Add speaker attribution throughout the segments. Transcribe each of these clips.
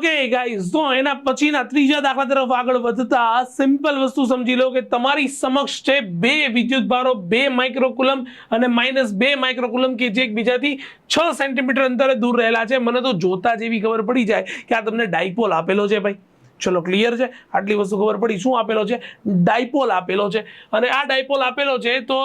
Speaker 1: Okay guys તો એના પછીના ત્રીજા દાખલા તરફ આગળ વધતા સિમ્પલ વસ્તુ સમજી લો કે તમારી સમક્ષ છે બે વિદ્યુત ભારો બે માઇક્રોકુલમ અને માઇનસ બે માઇક્રોકુલમ કે જે એકબીજાથી છ સેન્ટીમીટર અંતરે દૂર રહેલા છે. મને તો જોતા જેવી ખબર પડી જાય કે આ તમને ડાયપોલ આપેલો છે ભાઈ. ચલો ક્લિયર છે? આટલી વસ્તુ ખબર પડી. શું આપેલો છે? ડાયપોલ આપેલો છે. અને આ ડાયપોલ આપેલો છે, તો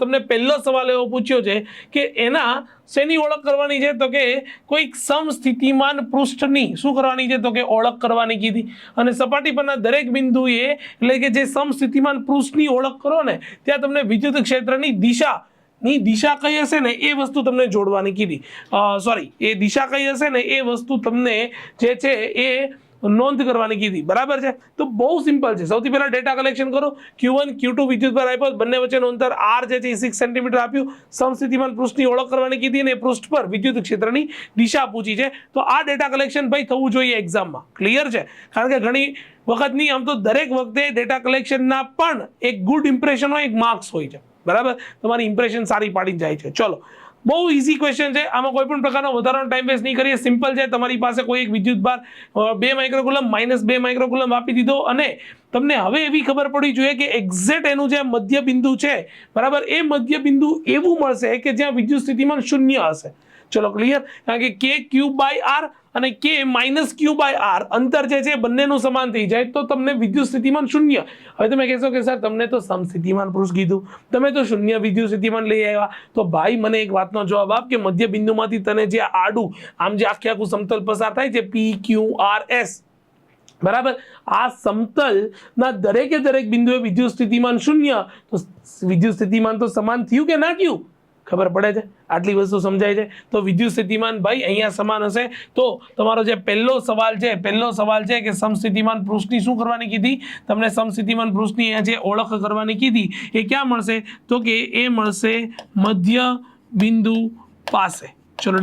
Speaker 1: તમને પહેલો સવાલ એવો પૂછ્યો છે કે એના શેની ઓળખ કરવાની છે? તો કે કોઈક સમસ્થિતિમાન પૃષ્ઠની. શું કરવાની છે? તો કે ઓળખ કરવાની કીધી. અને સપાટી પરના દરેક બિંદુએ, એટલે કે જે સમસ્થિતિમાન પૃષ્ઠની ઓળખ કરો ને, ત્યાં તમને વિદ્યુત ક્ષેત્રની દિશા, ની દિશા કઈ હશે ને, એ વસ્તુ તમને જોડવાની કીધી. સોરી એ દિશા કઈ હશે ને, એ વસ્તુ તમને જે છે એ નોંધ કરવાની કીધી. બરાબર છે? તો બહુ સિમ્પલ છે. સૌથી પહેલાં ડેટા કલેક્શન કરો. ક્યુ વન ક્યુ ટુ વિદ્યુત ભાર આપ્યો. બંને વચ્ચેનું અંતર આર જે છે એ સિક્સ સેન્ટીમીટર આપ્યું. સમસ્થિતિમાન પૃષ્ઠની ઓળખ કરવાની કીધી અને પૃષ્ઠ પર વિદ્યુત ક્ષેત્રની દિશા પૂછી છે. તો આ ડેટા કલેક્શન ભાઈ થવું જોઈએ એક્ઝામમાં ક્લિયર છે? કારણ કે ઘણી વખત નહીં આમ તો દરેક વખતે ડેટા કલેક્શનના પણ એક ગુડ ઇમ્પ્રેશન હોય, એક માર્ક્સ હોય છે. બરાબર? તમારી ઇમ્પ્રેશન સારી પાડી જાય છે. ચલો. બહુ ઇઝી ક્વેશ્ચન છે. આમાં કોઈ પણ પ્રકારનો વધારાનો ટાઈમ વેસ્ટ નહીં કરીએ. સિમ્પલ છે. તમારી પાસે કોઈ એક વિદ્યુત ભાર બે માઇક્રોકુલમ માઇનસ બે માઇક્રોકુલમ આપી દીધો અને તમને હવે એવી ખબર પડવી જોઈએ કે એક્ઝેક્ટ એનું જે મધ્ય બિંદુ છે, બરાબર, એ મધ્ય બિંદુ એવું મળશે કે જ્યાં વિદ્યુત સ્થિતિમાન શૂન્ય હશે. ચલો ક્લિયર કારણ કે કે ક્યુ બાય આર અને કે માઇનસ ક્યુ બાય આર અંતર જે છે બંનેનું સમાન થઈ જાય તો તમને વિદ્યુત સ્થિતિમાન શૂન્ય. હવે તમે કહેશો કે સર તમને તો સમસ્થિતિમાન પુરુષ કીધું. તમે તો શૂન્ય વિદ્યુત સ્થિતિમાન લઈ આવ્યા. તો ભાઈ, મને એક વાતનો જવાબ આપ કે મધ્ય બિંદુમાંથી તને જે આડું, આમ જે આખે આખું સમતલ પસાર થાય છે પી ક્યુ આર એસ બરાબર? આ સમતલના દરેકે દરેક બિંદુએ વિદ્યુત સ્થિતિમાન શૂન્ય. તો વિદ્યુત સ્થિતિમાન તો સમાન થયું કે ના થયું? ખબર પડે છે? આટલી વસ્તુ સમજાય છે? તો વિદ્યુત સ્થિતિમાન ભાઈ અહીંયા સમાન હશે. તો તમારો જે પહેલો સવાલ છે, પહેલો સવાલ છે કે સમસ્થિતિમાન પૃષ્ઠની શું કરવાની કીધી? તમને સમસ્થિતિમાન પૃષ્ઠની અહીંયા જે ઓળખ કરવાની કીધી, એ ક્યાં મળશે? તો કે એ મળશે મધ્ય બિંદુ પાસે. ચલો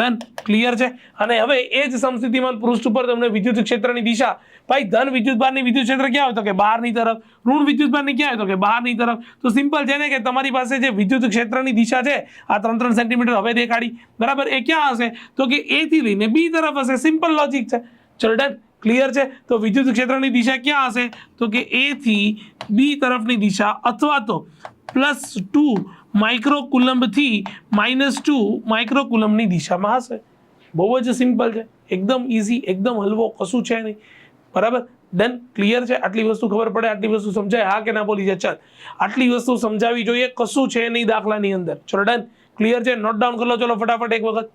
Speaker 1: ક્લિયર છે? અને હવે એ જ સમસ્થિતિમાન પૃષ્ઠ ઉપર તમને વિદ્યુત ક્ષેત્રની દિશા. ભાઈ, ધન વિદ્યુત ભારની વિદ્યુત ક્ષેત્ર ક્યાં હોય તો કે બહારની તરફ. ઋણ વિદ્યુત ભારની ક્યાં હોય તો કે બહારની તરફ. તો સિમ્પલ છે ને કે તમારી પાસે જે વિદ્યુત ક્ષેત્રની દિશા છે, આ ત્રણ ત્રણ સેન્ટીમીટર હવે દેખાડી. બરાબર? એ ક્યાં હશે? તો કે એ થી લઈને બી તરફ હશે. સિમ્પલ લોજિક છે. ચલો ડન ક્લિયર છે? તો વિદ્યુત ક્ષેત્રની દિશા ક્યાં હશે? તો કે એ થી બી તરફની દિશા અથવા તો પ્લસ ટુ માઇક્રોકુલમ્બથી માઇનસ ટુ માઇક્રોકુલમની દિશામાં હશે. બહુ જ સિમ્પલ છે. એકદમ ઇઝી એકદમ હલવો, કશું છે નહીં. બરાબર? ડન. ક્લિયર છે? આટલી વસ્તુ ખબર પડે, આટલી વસ્તુ સમજાય? હા કે ના બોલી જાય? ચાલ. આટલી વસ્તુ સમજાવી જોઈએ, કશું છે નહીં દાખલાની અંદર. ચલો, ડન. ક્લિયર છે? નોટ ડાઉન કરી ચલો, ફટાફટ એક વખત.